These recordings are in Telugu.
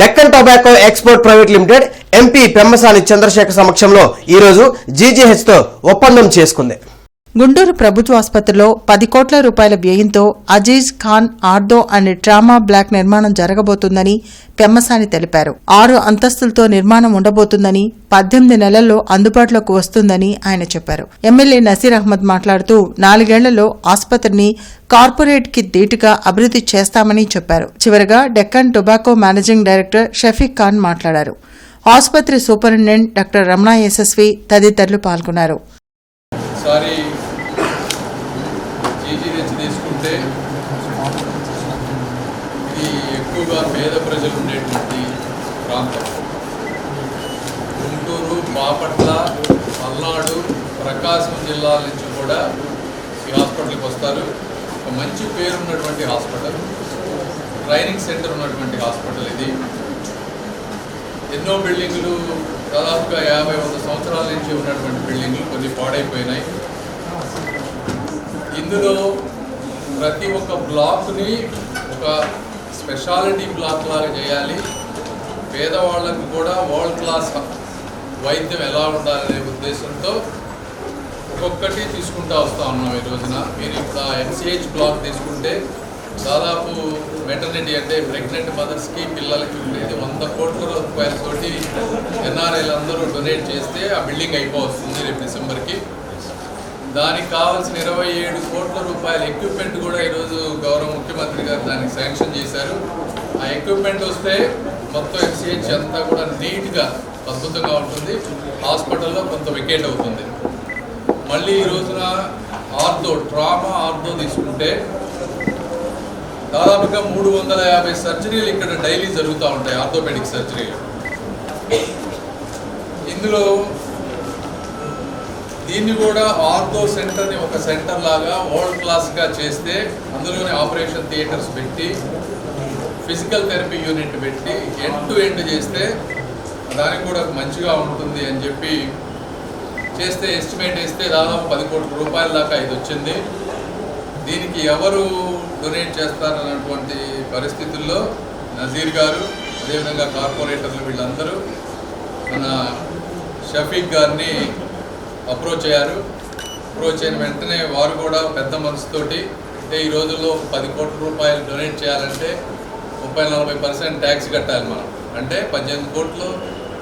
Deccan tobacco export private limited MP Pemmasani Chandrasekhar సమక్షంలో ఈరోజు జీజీహెచ్తో ఒప్పందం చేసుకుంది. గుంటూరు ప్రభుత్వ ఆసుపత్రిలో పది కోట్ల రూపాయల వ్యయంతో Aziz Khan ortho and trauma block నిర్మాణం జరగబోతుందని పెమ్మసాని తెలిపారు. ఆరు అంతస్తులతో నిర్మాణం ఉండబోతుందని పద్దెనిమిది నెలల్లో అందుబాటులోకి వస్తుందని ఆయన చెప్పారు. ఎమ్మెల్యే నసీర్ అహ్మద్ మాట్లాడుతూ నాలుగేళ్ళలో ఆసుపత్రిని కార్పొరేట్కి ధీటుగా అభివృద్ధి చేస్తామని చెప్పారు. చివరగా Deccan tobacco managing director Shafiq Khan మాట్లాడారు. ఆసుపత్రి సూపరింటెండెంట్ డాక్టర్ రమణ యశస్వి తదితరులు పాల్గొన్నారు. సారీ జీజీహెచ్ తీసుకుంటే ఇది ఎక్కువగా పేద ప్రజలు ఉండేటువంటి ప్రాంతం. గుంటూరు బాపట్ల పల్నాడు ప్రకాశం జిల్లాల నుంచి కూడా ఈ హాస్పిటల్కి వస్తారు. ఒక మంచి పేరు ఉన్నటువంటి హాస్పిటల్ ట్రైనింగ్ సెంటర్ ఉన్నటువంటి హాస్పిటల్ ఇది. ఎన్నో బిల్డింగులు దాదాపుగా యాభై వంద సంవత్సరాల నుంచి ఉన్నటువంటి బిల్డింగులు కొన్ని పాడైపోయినాయి. ఇందులో ప్రతి ఒక్క బ్లాక్ని ఒక స్పెషాలిటీ బ్లాక్ లాగా చేయాలి. పేదవాళ్ళకు కూడా వరల్డ్ క్లాస్ వైద్యం ఎలా ఉండాలనే ఉద్దేశంతో ఒక్కొక్కటి తీసుకుంటా వస్తూ ఉన్నాం ఈ రోజున. మీరు ఇప్పుడు ఎన్సిహెచ్ బ్లాక్ తీసుకుంటే దాదాపు మెటర్నిటీ అంటే ప్రెగ్నెంట్ మదర్స్కి పిల్లలకి ఉండేది. వంద కోట్ల రూపాయలతోటి ఎన్ఆర్ఐలు అందరూ డొనేట్ చేస్తే ఆ బిల్డింగ్ అయిపోతుంది రేపు డిసెంబర్కి దానికి కావాల్సిన ఇరవై ఏడు కోట్ల రూపాయల ఎక్విప్మెంట్ కూడా ఈరోజు గౌరవ ముఖ్యమంత్రి గారు దానికి శాంక్షన్ చేశారు. ఆ ఎక్విప్మెంట్ వస్తే మొత్తం ఎన్సిహెచ్ అంతా కూడా నీట్గా అద్భుతంగా ఉంటుంది. హాస్పిటల్లో కొంత వికెట్ అవుతుంది. మళ్ళీ ఈ రోజున ఆర్థో ట్రామా ఆర్థో తీసుకుంటే దాదాపుగా మూడు వందల యాభై సర్జరీలు ఇక్కడ డైలీ జరుగుతూ ఉంటాయి ఆర్థోపెడిక్ సర్జరీలు ఇందులో దీన్ని కూడా ఆర్థో సెంటర్ని ఒక సెంటర్ లాగా వరల్డ్ క్లాస్గా చేస్తే అందులోనే ఆపరేషన్ థియేటర్స్ పెట్టి ఫిజికల్ థెరపీ యూనిట్ పెట్టి ఎండ్ టు ఎండ్ చేస్తే దానికి కూడా మంచిగా ఉంటుంది అని చెప్పి చేస్తే ఎస్టిమేట్ వేస్తే దాదాపు పది కోట్ల రూపాయల దాకా ఇది వచ్చింది. దీనికి ఎవరు డొనేట్ చేస్తారన్నటువంటి పరిస్థితుల్లో నజీర్ గారు అదేవిధంగా కార్పొరేటర్లు వీళ్ళందరూ మన షఫీక్ గారిని అప్రోచ్ అయ్యారు. అప్రోచ్ అయిన వెంటనే వారు కూడా పెద్ద మనసుతోటి అంటే ఈ రోజుల్లో పది కోట్ల రూపాయలు డొనేట్ చేయాలంటే ముప్పై నలభై పర్సెంట్ ట్యాక్స్ కట్టాలి మనం. అంటే పద్దెనిమిది కోట్లు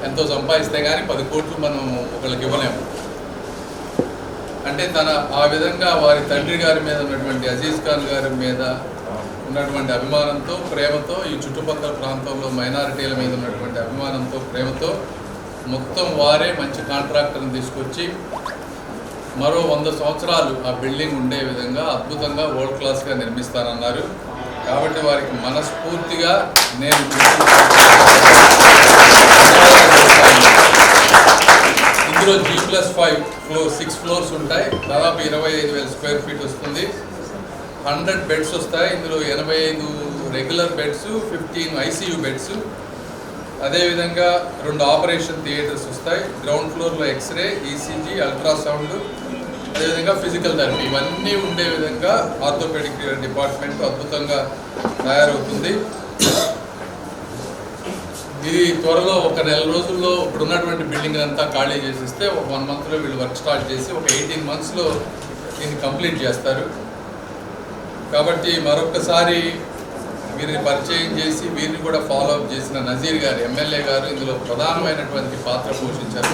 ఎంతో సంపాదిస్తే కానీ పది కోట్లు మనం ఒకళ్ళకి ఇవ్వలేము అంటే తన ఆ విధంగా వారి తండ్రి గారి మీద ఉన్నటువంటి అజీజ్ ఖాన్ గారి మీద ఉన్నటువంటి అభిమానంతో ప్రేమతో ఈ చుట్టుపక్కల ప్రాంతంలో మైనారిటీల మీద ఉన్నటువంటి అభిమానంతో ప్రేమతో మొత్తం వారే మంచి కాంట్రాక్టర్ని తీసుకొచ్చి మరో వంద సంవత్సరాలు ఆ బిల్డింగ్ ఉండే విధంగా అద్భుతంగా వరల్డ్ క్లాస్గా నిర్మిస్తానన్నారు. కాబట్టి వారికి మనస్ఫూర్తిగా నేను ఇందులో G plus five floor six floors ఉంటాయి. దాదాపు ఇరవై ఐదు వేల స్క్వేర్ ఫీట్ వస్తుంది. హండ్రెడ్ బెడ్స్ వస్తాయి. ఇందులో ఎనభై ఐదు regular beds fifteen ICU beds అదేవిధంగా రెండు ఆపరేషన్ థియేటర్స్ వస్తాయి. గ్రౌండ్ ఫ్లోర్లో ఎక్స్రే ఈసీజీ అల్ట్రాసౌండ్ అదేవిధంగా ఫిజికల్ థెరపీ. ఇవన్నీ ఉండే విధంగా ఆర్థోపెడిక్ డిపార్ట్మెంట్ అద్భుతంగా తయారవుతుంది. ఇది త్వరలో ఒక నెల రోజుల్లో ఇప్పుడు ఉన్నటువంటి బిల్డింగ్ అంతా ఖాళీ చేసిస్తే ఒక వన్ మంత్లో వీళ్ళు వర్క్ స్టార్ట్ చేసి ఒక ఎయిటీన్ మంత్స్లో దీన్ని కంప్లీట్ చేస్తారు. కాబట్టి మరొకసారి వీరిని పరిచయం చేసి వీరిని కూడా ఫాలో అప్ చేసిన నజీర్ గారు ఎమ్మెల్యే గారు ఇందులో ప్రధానమైనటువంటి పాత్ర పోషించారు.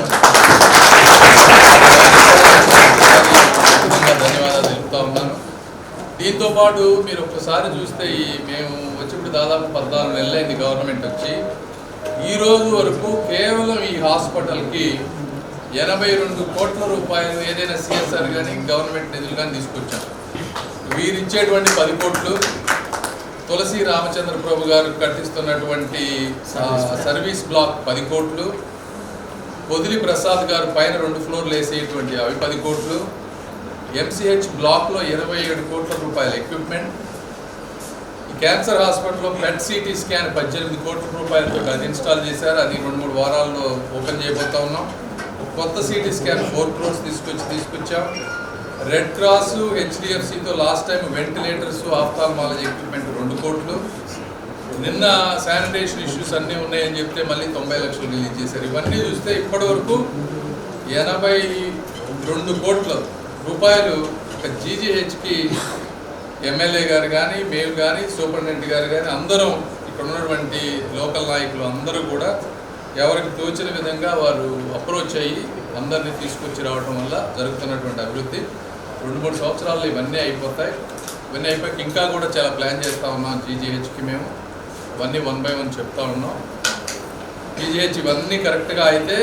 ధన్యవాదాలు తెలుపుతా ఉన్నాను. దీంతో పాటు మీరు ఒక్కసారి చూస్తే ఈ మేము వచ్చినప్పుడు దాదాపు పద్నాలుగు నెలలైంది గవర్నమెంట్ వచ్చి. ఈ రోజు వరకు కేవలం ఈ హాస్పిటల్కి ఎనభై రెండు కోట్ల రూపాయలు ఏదైనా సిఎస్ఆర్ కానీ గవర్నమెంట్ నిధులు కానీ తీసుకొచ్చాం. వీరిచ్చేటువంటి పది కోట్లు తులసి రామచంద్ర ప్రభు గారు కట్టిస్తున్నటువంటి సర్వీస్ బ్లాక్ పది కోట్లు. పొదిలి ప్రసాద్ గారు పైన రెండు ఫ్లోర్లు వేసేటువంటి అవి పది కోట్లు. ఎంసీహెచ్ బ్లాక్లో ఇరవై ఏడు కోట్ల రూపాయల ఎక్విప్మెంట్ ఈ క్యాన్సర్ హాస్పిటల్లో పెట్ సిటీ స్కాన్ పద్దెనిమిది కోట్ల రూపాయలతో అది ఇన్స్టాల్ చేశారు. అది రెండు మూడు వారాల్లో ఓపెన్ చేయబోతా ఉన్నాం. కొత్త సిటీ స్కాన్ ఫోర్ క్రోర్స్ తీసుకొచ్చి తీసుకొచ్చాం. Red cross హెచ్డిఎఫ్సితో last time ventilators ophthalmology equipment రెండు కోట్లు. నిన్న శానిటేషన్ ఇష్యూస్ అన్నీ ఉన్నాయని చెప్తే మళ్ళీ తొంభై లక్షలు రిలీజ్ చేశారు. ఇవన్నీ చూస్తే ఇప్పటి వరకు ఎనభై రెండు కోట్ల రూపాయలు ఒక జీజీహెచ్కి ఎమ్మెల్యే గారు కానీ మేము కానీ సూపరింటెండెంట్ గారు కానీ అందరం ఇక్కడ ఉన్నటువంటి లోకల్ నాయకులు అందరూ కూడా ఎవరికి తోచిన విధంగా వారు అప్రోచ్ అయ్యి అందరినీ తీసుకొచ్చి రావడం వల్ల జరుగుతున్నటువంటి అభివృద్ధి. రెండు మూడు సంవత్సరాలు ఇవన్నీ అయిపోతాయి. ఇవన్నీ అయిపోయాక ఇంకా కూడా చాలా ప్లాన్ చేస్తూ ఉన్నాం జీజీహెచ్కి మేము. ఇవన్నీ వన్ బై వన్ చెప్తా ఉన్నాం. జీజీహెచ్ ఇవన్నీ కరెక్ట్గా అయితే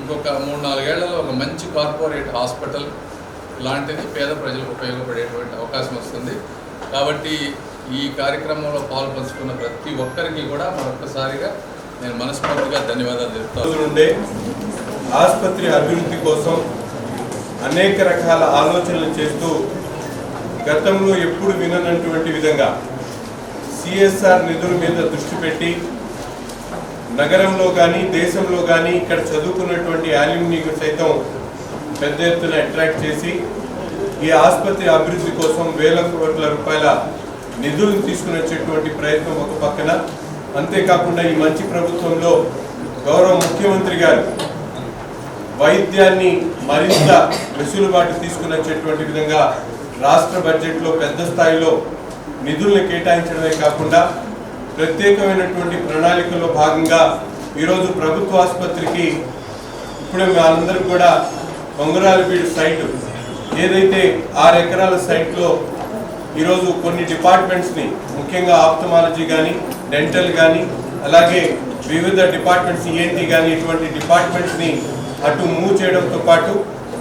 ఇంకొక మూడు నాలుగేళ్ళలో ఒక మంచి కార్పొరేట్ హాస్పిటల్ లాంటిది పేద ప్రజలకు ఉపయోగపడేటువంటి అవకాశం వస్తుంది. కాబట్టి ఈ కార్యక్రమంలో పాల్పంచుకున్న ప్రతి ఒక్కరికి కూడా మరొకసారిగా నేను మనస్ఫూర్తిగా ధన్యవాదాలు చెప్తాను. నుండే ఆసుపత్రి అభివృద్ధి కోసం అనేక రకాల ఆలోచనలు చేస్తూ గతంలో ఎప్పుడు విననటువంటి విధంగా సిఎస్ఆర్ నిధుల మీద దృష్టి పెట్టి నగరంలో కానీ దేశంలో కానీ ఇక్కడ చదువుకున్నటువంటి యాల్యూమినీకు సైతం పెద్ద ఎత్తున అట్రాక్ట్ చేసి ఈ ఆసుపత్రి అభివృద్ధి కోసం వేల కోట్ల రూపాయల నిధులు తీసుకుని వచ్చేటువంటి ప్రయత్నం ఒక పక్కన. అంతేకాకుండా ఈ మంచి ప్రభుత్వంలో గౌరవ ముఖ్యమంత్రి గారు వైద్యాన్ని మరింత వెసులుబాటు తీసుకుని వచ్చేటువంటి విధంగా రాష్ట్ర బడ్జెట్లో పెద్ద స్థాయిలో నిధులను కేటాయించడమే కాకుండా ప్రత్యేకమైనటువంటి ప్రణాళికలో భాగంగా ఈరోజు ప్రభుత్వ ఆసుపత్రికి ఇప్పుడే మనందరం కూడా పొంగరాలపీడి సైట్. ఏదైతే ఆరు ఎకరాల సైట్లో ఈరోజు కొన్ని డిపార్ట్మెంట్స్ని ముఖ్యంగా ఆప్తమాలజీ కానీ డెంటల్ కానీ అలాగే వివిధ డిపార్ట్మెంట్స్ ఈఎన్టీ కానీ ఇటువంటి డిపార్ట్మెంట్స్ని అటు మూవ్ చేయడంతో పాటు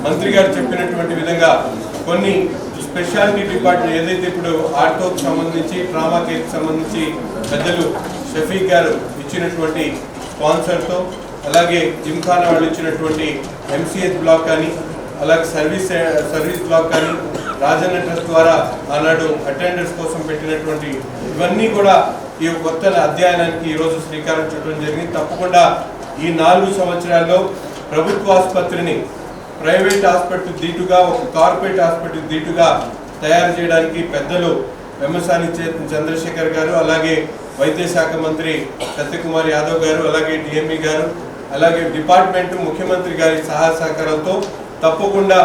మంత్రి గారు చెప్పినటువంటి విధంగా కొన్ని స్పెషాలిటీ డిపార్ట్మెంట్ ఏదైతే ఇప్పుడు ఆర్టోకి సంబంధించి ట్రామా కేర్కి సంబంధించి పెద్దలు షఫీక్ గారు ఇచ్చినటువంటి స్పాన్సర్తో అలాగే జిమ్ఖానా వాళ్ళు ఇచ్చినటువంటి ఎంసీహెచ్ బ్లాక్ కానీ అలాగే సర్వీస్ సర్వీస్ బ్లాక్ కానీ రాజన్న ట్రస్ట్ ద్వారా ఆనాడు అటెండర్స్ కోసం పెట్టినటువంటి ఇవన్నీ కూడా ఈ కొత్త అధ్యయనానికి ఈరోజు శ్రీకారం చుట్టడం జరిగింది. తప్పకుండా ఈ నాలుగు సంవత్సరాల్లో ప్రభుత్వ ఆసుపత్రిని ప్రైవేట్ హాస్పిటల్ దీటుగా ఒక కార్పొరేట్ హాస్పిటల్ దీటుగా తయారు చేయడానికి పెద్దలు వెమ్మసాని చంద్రశేఖర్ గారు అలాగే వైద్య శాఖ మంత్రి సత్యకుమార్ యాదవ్ గారు అలాగే డిఎంఈ గారు అలాగే డిపార్ట్మెంట్ ముఖ్యమంత్రి గారి సహాయ సహకారంతో తప్పకుండా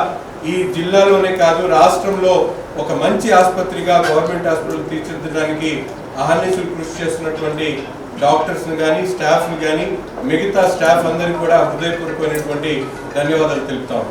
ఈ జిల్లాలోనే కాదు రాష్ట్రంలో ఒక మంచి ఆసుపత్రిగా గవర్నమెంట్ హాస్పిటల్ తీర్చిదిద్దడానికి అహర్నిశలు కృషి చేస్తున్నటువంటి డాక్టర్స్ని కానీ స్టాఫ్ని కానీ మిగతా స్టాఫ్ అందరికీ కూడా హృదయపూర్వకమైనటువంటి ధన్యవాదాలు తెలుపుతాం